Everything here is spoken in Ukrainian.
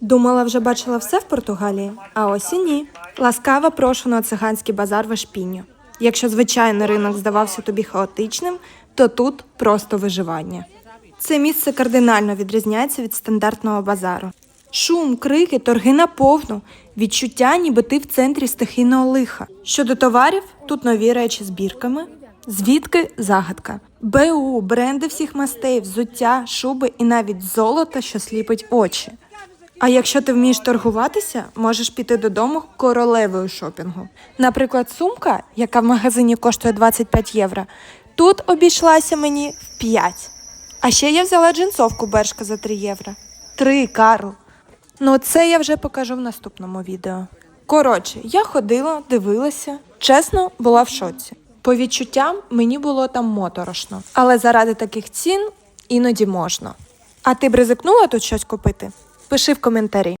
Думала, вже бачила все в Португалії, а ось і ні. Ласкаво прошу на циганський базар в Ешпіню. Якщо звичайний ринок здавався тобі хаотичним, то тут просто виживання. Це місце кардинально відрізняється від стандартного базару. Шум, крики, торги на повну, відчуття, ніби ти в центрі стихійного лиха. Щодо товарів, тут нові речі з бірками. Звідки загадка? БУ, бренди всіх мастей, взуття, шуби і навіть золото, що сліпить очі. А якщо ти вмієш торгуватися, можеш піти додому королевою шопінгу. Наприклад, сумка, яка в магазині коштує 25 євро, тут обійшлася мені в 5. А ще я взяла джинсовку Бершка за 3 євро. 3, Карл. Ну, це я вже покажу в наступному відео. Коротше, я ходила, дивилася, чесно, була в шоці. По відчуттям мені було там моторошно, але заради таких цін іноді можна. А ти б ризикнула тут щось купити? Пиши в коментарі.